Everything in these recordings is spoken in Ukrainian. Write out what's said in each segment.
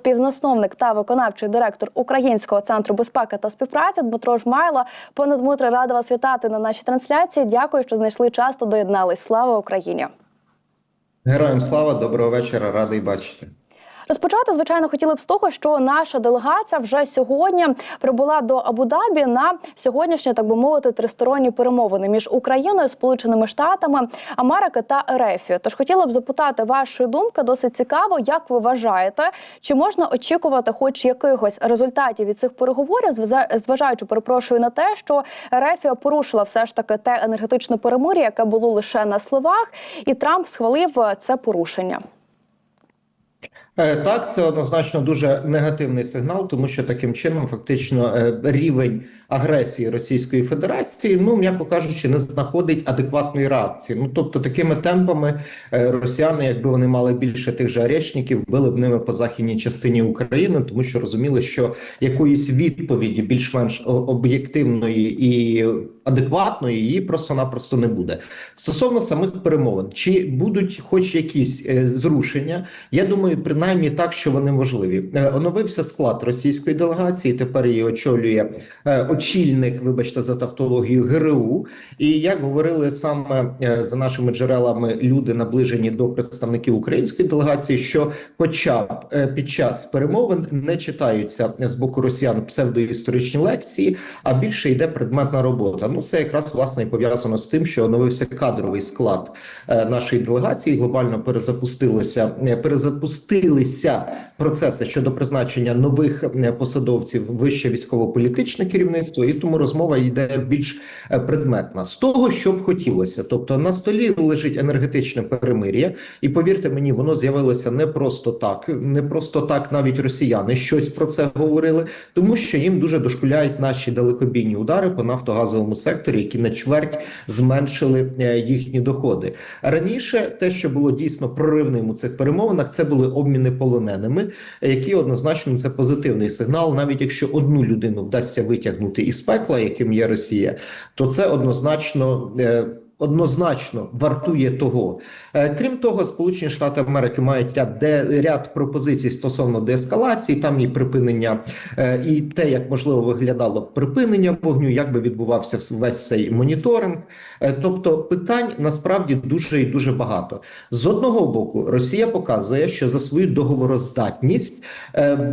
співзасновник та виконавчий директор Українського центру безпеки та співпраці Дмитро Жмайло. Пане Дмитре, рада вас вітати на нашій трансляції. Дякую, що знайшли час та доєднались. Слава Україні! Героям слава, доброго вечора, радий бачити. Розпочати, звичайно, хотіли б з того, що наша делегація вже сьогодні прибула до Абу-Дабі на сьогоднішні, так би мовити, тристоронні перемовини між Україною, Сполученими Штатами Америки та РФ. Тож хотіла б запитати вашої думки. Досить цікаво, як ви вважаєте, чи можна очікувати, хоч якихось результатів від цих переговорів, зважа- зважаючи, перепрошую на те, що РФ порушила все ж таки те енергетичне перемир'я, яке було лише на словах, і Трамп схвалив це порушення. Е, Так, це однозначно дуже негативний сигнал, тому що таким чином фактично е, рівень агресії Російської Федерації, ну м'яко кажучи, не знаходить адекватної реакції. Ну тобто, такими темпами е, росіяни, якби вони мали більше тих же арешників, били б ними по західній частині України, тому що розуміли, що якоїсь відповіді більш-менш об'єктивної і адекватної її просто-напросто не буде. Стосовно самих перемовин, чи будуть хоч якісь е, зрушення? Я думаю, принаймні так, що вони можливі. Е, Оновився склад російської делегації. Тепер її очолює очільник, вибачте за тавтологію ГРУ. І як говорили саме е, за нашими джерелами люди, наближені до представників української делегації, що, хоча б е, під час перемовин не читаються з боку росіян псевдоісторичні лекції, а більше йде предметна робота. Ну це якраз власне і пов'язано з тим, що оновився кадровий склад е, нашої делегації. Глобально перезапустилося перезапустилися процеси щодо призначення нових посадовців вище військово-політичне керівництво, і тому розмова йде більш е, предметна з того, що б хотілося. Тобто на столі лежить енергетичне перемир'я, і повірте мені, воно з'явилося не просто так, не просто так, навіть росіяни щось про це говорили, тому що їм дуже дошкуляють наші далекобійні удари по нафтогазовому секторі, які на чверть зменшили е, їхні доходи. Раніше те, що було дійсно проривним у цих перемовинах, це були обміни полоненими, які однозначно це позитивний сигнал. Навіть якщо одну людину вдасться витягнути із пекла, яким є Росія, то це однозначно. Однозначно вартує того. Е, Крім того, Сполучені Штати Америки мають ряд де ряд пропозицій стосовно деескалації. Там і припинення, е, і те, як можливо виглядало припинення вогню, як би відбувався весь цей моніторинг. Е, Тобто питань насправді дуже і дуже багато. З одного боку, Росія показує, що за свою договороздатність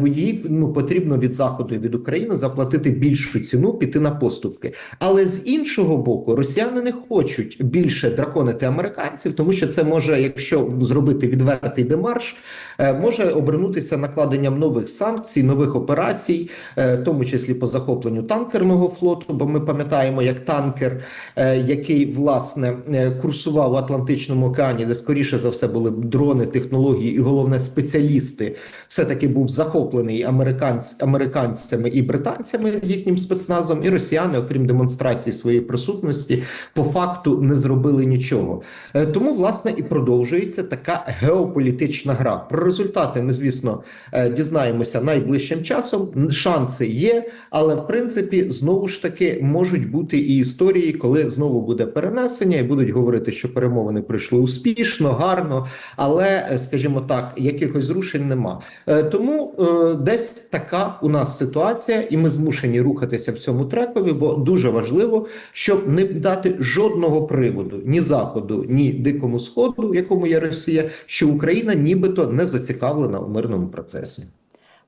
їй ну потрібно від заходу і від України заплатити більшу ціну, піти на поступки. Але з іншого боку, росіяни не хочуть більше драконити американців, тому що це може, якщо зробити відвертий демарш, е, може обернутися накладенням нових санкцій, нових операцій, е, в тому числі по захопленню танкерного флоту. Бо ми пам'ятаємо, як танкер, е, який власне курсував в Атлантичному океані, де скоріше за все були дрони, технології і головне спеціалісти, все таки був захоплений американць, американцями і британцями їхнім спецназом, і росіяни, окрім демонстрації своєї присутності, по факту не зробили нічого. Е, Тому власне і продовжується така геополітична гра. Про результати ми, звісно, е, дізнаємося найближчим часом. Шанси є, але в принципі знову ж таки можуть бути і історії, коли знову буде перенесення, і будуть говорити, що перемовини пройшли успішно, гарно, але, е, скажімо так, якихось зрушень нема. Е, Тому е, десь така у нас ситуація, і ми змушені рухатися в цьому трекові, бо дуже важливо, щоб не дати жодного приводу ні заходу, ні дикому сходу, якому є Росія, що Україна нібито не зацікавлена у мирному процесі.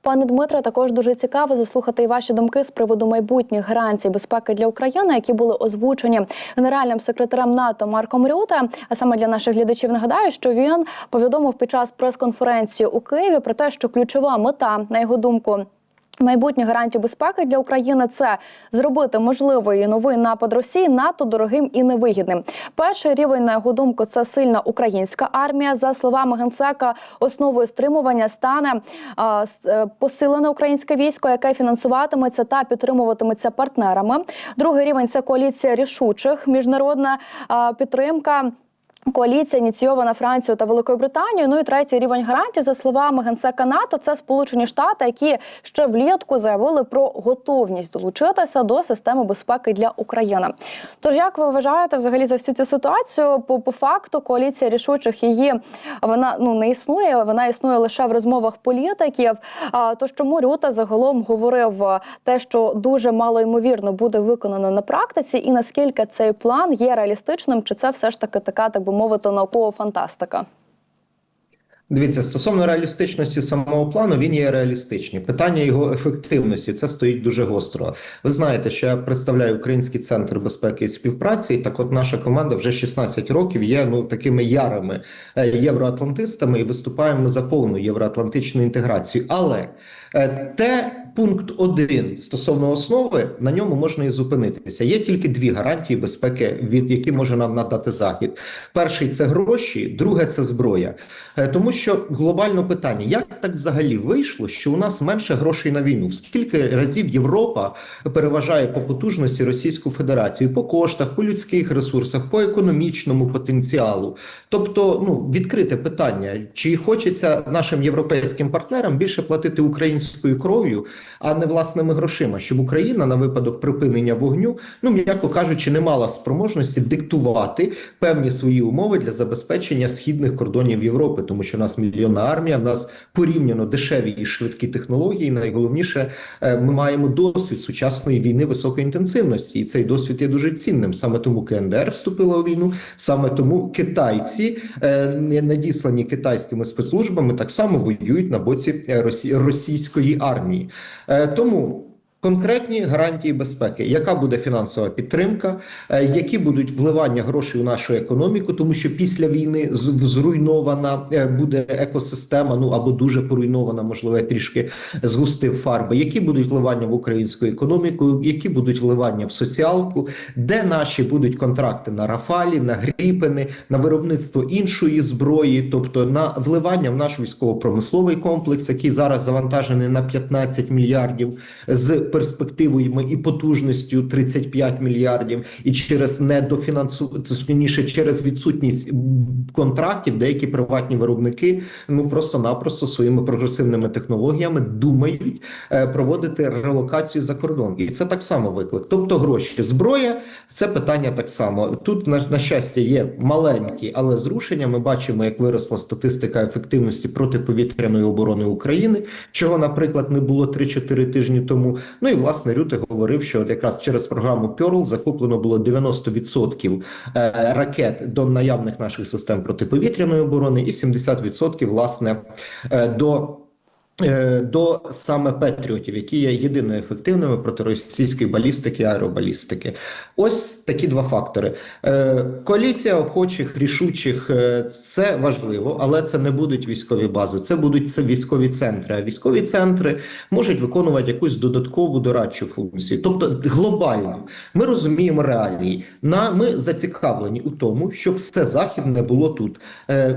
Пане Дмитре, також дуже цікаво заслухати і ваші думки з приводу майбутніх гарантій безпеки для України, які були озвучені генеральним секретарем НАТО Марком Рюте. А саме для наших глядачів нагадаю, що він повідомив під час прес-конференції у Києві про те, що ключова мета, на його думку. Майбутні гарантії безпеки для України це зробити можливий новий напад Росії надто дорогим і невигідним. Перший рівень, на його думку, це сильна українська армія. За словами генсека, основою стримування стане а, е, посилене українське військо, яке фінансуватиметься та підтримуватиметься партнерами. Другий рівень це коаліція рішучих, міжнародна а, підтримка. Коаліція ініційована Францією та Великою Британією. Ну і третій рівень гарантій, за словами генсека НАТО, це Сполучені Штати, які ще влітку заявили про готовність долучитися до системи безпеки для України. Тож, як ви вважаєте, взагалі за всю цю ситуацію? По, по факту коаліція рішучих її вона ну не існує. Вона існує лише в розмовах політиків. А тож чому Рюта загалом говорив те, що дуже мало ймовірно буде виконано на практиці, і наскільки цей план є реалістичним, чи це все ж таки така, так би мовити, наукова фантастика? Дивіться, стосовно реалістичності самого плану, він є реалістичний. Питання його ефективності це стоїть дуже гостро. Ви знаєте, що я представляю Український центр безпеки і співпраці. Так, от наша команда вже 16 років є ну такими ярими е, євроатлантистами і виступаємо за повну євроатлантичну інтеграцію. Але е, те пункт 1 стосовно основи на ньому можна і зупинитися. Є тільки дві гарантії безпеки, від які може нам надати захід. Перший це гроші, друге це зброя. Е, Тому що глобально питання: як так взагалі вийшло, що у нас менше грошей на війну? В скільки разів Європа переважає по потужності Російську Федерацію по коштах, по людських ресурсах, по економічному потенціалу? Тобто, ну відкрите питання: чи хочеться нашим європейським партнерам більше платити українською кров'ю, а не власними грошима, щоб Україна на випадок припинення вогню, ну м'яко кажучи, не мала спроможності диктувати певні свої умови для забезпечення східних кордонів Європи, тому що в нас мільйонна армія, в нас порівняно дешеві і швидкі технології. Найголовніше, е, ми маємо досвід сучасної війни високої інтенсивності, і цей досвід є дуже цінним. Саме тому КНДР вступила у війну, саме тому китайці, е, не надіслані китайськими спецслужбами, так само воюють на боці е, росі- російської армії. Е, Тому. Конкретні гарантії безпеки, яка буде фінансова підтримка, е, які будуть вливання грошей у нашу економіку, тому що після війни зруйнована е, буде екосистема, ну або дуже поруйнована, можливо, трішки згустив фарби. Які будуть вливання в українську економіку, які будуть вливання в соціалку, де наші будуть контракти? На Рафалі, на Гріпени, на виробництво іншої зброї, тобто на вливання в наш військово-промисловий комплекс, який зараз завантажений на 15 мільярдів з перспективою і потужністю 35 мільярдів, і через недофінансування, через відсутність контрактів, деякі приватні виробники ну просто-напросто своїми прогресивними технологіями думають е, проводити релокацію за кордон, і це так само виклик. Тобто гроші, зброя це питання так само. Тут на, на щастя є маленькі, але зрушення. Ми бачимо, як виросла статистика ефективності протиповітряної оборони України, чого, наприклад, не було 3-4 тижні тому. Ну і власне Рюте говорив, що якраз через програму Pearl закуплено було 90% е, ракет до наявних наших систем протиповітряної оборони, і 70% власне е, до. Е, До саме Петріотів, які є єдиною ефективними проти російської балістики аеробалістики, ось такі два фактори. Е, Коаліція охочих, рішучих е, це важливо, але це не будуть військові бази, це будуть це військові центри. А військові центри можуть виконувати якусь додаткову дорадчу функцію. Тобто, глобально ми розуміємо реалії. На ми зацікавлені у тому, щоб все західне було тут.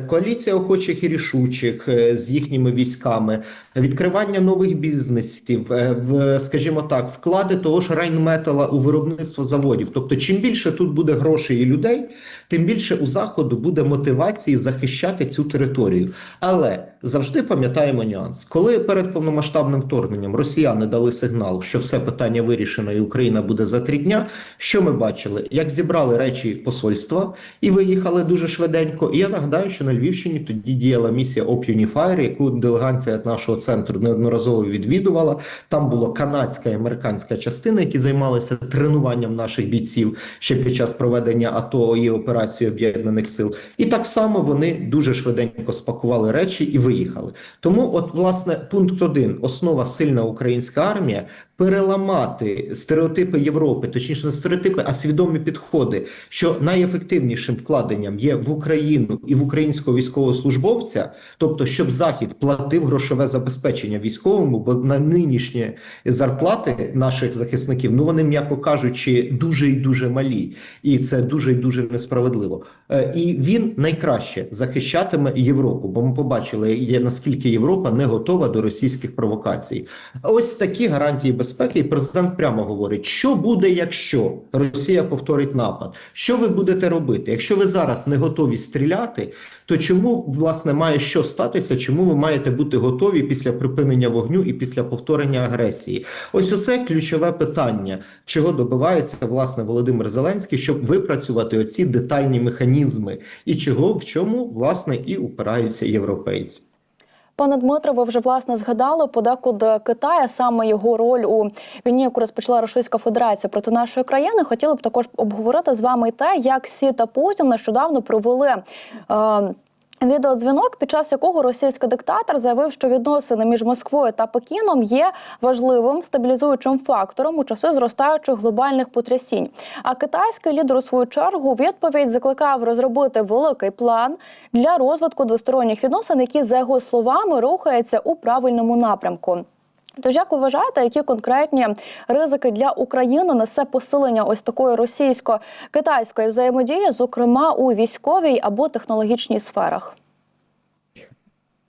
Коаліція охочих і рішучих з їхніми військами, відкривання нових бізнесів, е, в скажімо так, вклади того ж Райнметала у виробництво заводів. Тобто, чим більше тут буде грошей і людей, тим більше у заходу буде мотивації захищати цю територію. Але завжди пам'ятаємо нюанс, коли перед повномасштабним вторгненням росіяни дали сигнал, що все питання вирішено і Україна буде за три дня. Що ми бачили? Як зібрали речі посольства і виїхали дуже швиденько. І я нагадаю, що на Львівщині тоді діяла місія Unifier, яку делегація нашого центру неодноразово відвідувала. Там була канадська і американська частина, які займалися тренуванням наших бійців ще під час проведення АТО і операції об'єднаних сил. І так само вони дуже швиденько спакували речі і виїхали. Тому, от, власне, пункт один: основа сильна українська армія. Переламати стереотипи Європи, точніше не стереотипи, а свідомі підходи, що найефективнішим вкладенням є в Україну і в українського військовослужбовця, тобто, щоб захід платив грошове забезпечення військовому, бо на нинішні зарплати наших захисників, ну вони м'яко кажучи, дуже і дуже малі, і це дуже і дуже несправедливо. Е, І він найкраще захищатиме Європу, бо ми побачили, наскільки Європа не готова до російських провокацій. Ось такі гарантії безпеки. І президент прямо говорить, що буде, якщо Росія повторить напад. Що ви будете робити? Якщо ви зараз не готові стріляти, то чому власне має що статися? Чому ви маєте бути готові після припинення вогню і після повторення агресії? Ось оце ключове питання, чого добивається власне Володимир Зеленський, щоб випрацювати оці детальні механізми, і чого в чому власне і упираються європейці. Пане Дмитро, ви вже власне згадали подекуди Китая, саме його роль у війні, яку розпочала Російська Федерація проти нашої країни. Хотіли б також обговорити з вами і те, як Сі та Путін нещодавно провели. Е- Відеодзвінок, під час якого російський диктатор заявив, що відносини між Москвою та Пекіном є важливим стабілізуючим фактором у часи зростаючих глобальних потрясінь. А китайський лідер у свою чергу відповідь закликав розробити великий план для розвитку двосторонніх відносин, які за його словами рухаються у правильному напрямку. Тож, як ви вважаєте, які конкретні ризики для України несе посилення ось такої російсько-китайської взаємодії, зокрема у військовій або технологічній сферах?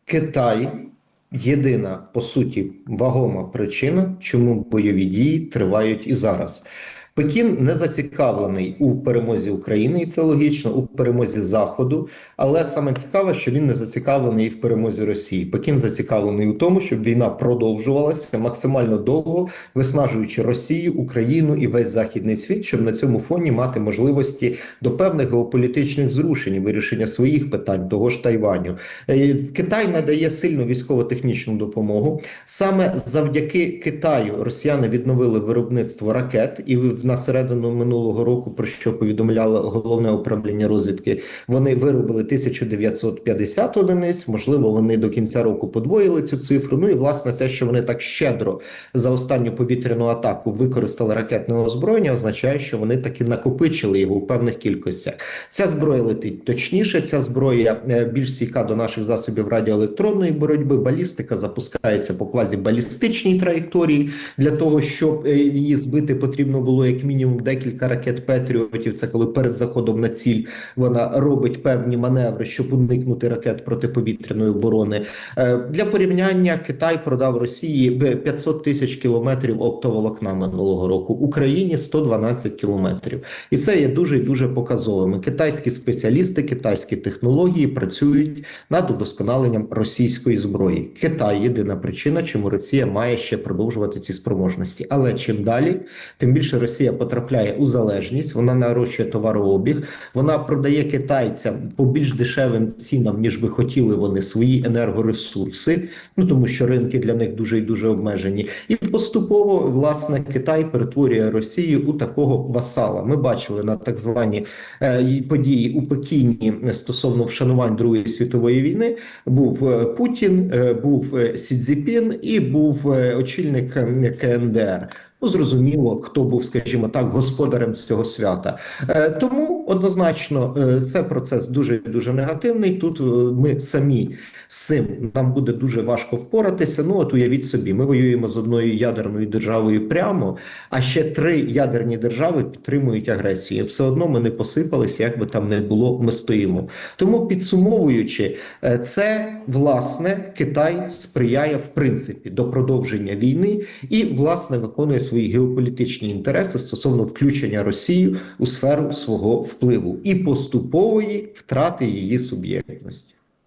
Китай єдина по суті вагома причина, чому бойові дії тривають і зараз. Пекін не зацікавлений у перемозі України, і це логічно у перемозі Заходу. Але саме цікаве, що він не зацікавлений і в перемозі Росії. Пекін зацікавлений у тому, щоб війна продовжувалася максимально довго, виснажуючи Росію, Україну і весь західний світ, щоб на цьому фоні мати можливості до певних геополітичних зрушень, вирішення своїх питань, того ж Тайваню. Е, Китай надає сильну військово-технічну допомогу. Саме завдяки Китаю росіяни відновили виробництво ракет і на середину минулого року, про що повідомляло головне управління розвідки, вони виробили 1950 одиниць. Можливо, вони до кінця року подвоїли цю цифру. Ну і власне те, що вони так щедро за останню повітряну атаку використали ракетне озброєння, означає, що вони таки накопичили його у певних кількостях. Ця зброя летить точніше. Ця зброя е, більш стійка до наших засобів радіоелектронної боротьби. Балістика запускається по квазібалістичній траєкторії. Для того щоб е, її збити, потрібно було як мінімум декілька ракет Петріотів. Це коли перед заходом на ціль вона робить певні маневри, щоб уникнути ракет протиповітряної оборони. Е, Для порівняння Китай продав Росії 500 тисяч кілометрів оптоволокна минулого року. Україні 112 кілометрів, і це є дуже і дуже показовими. Китайські спеціалісти, китайські технології працюють над удосконаленням російської зброї. Китай єдина причина, чому Росія має ще продовжувати ці спроможності. Але чим далі, тим більше Росія потрапляє у залежність. Вона нарощує товарообіг, вона продає китайцям по більш дешевим цінам, ніж би хотіли вони свої енергоресурси. Ну тому що ринки для них дуже і дуже обмежені, і поступово власне Китай перетворює Росію у такого васала. Ми бачили на так звані е, події у Пекіні стосовно вшанувань Другої світової війни. Був е, Путін, е, був е, Сі Цзіпін і був е, очільник КНДР. Ну, зрозуміло, хто був, скажімо так, господарем цього свята. Е, однозначно е, це процес дуже дуже негативний. Тут е, ми самі з цим нам буде дуже важко впоратися. Ну от уявіть собі, ми воюємо з одною ядерною державою прямо, а ще три ядерні держави підтримують агресію. Все одно ми не посипалися, як би там не було. Ми стоїмо. Тому підсумовуючи, е, це власне Китай сприяє в принципі до продовження війни і власне виконує свої геополітичні інтереси стосовно включення Росії у сферу свого впливу і поступової втрати її суб'єктності.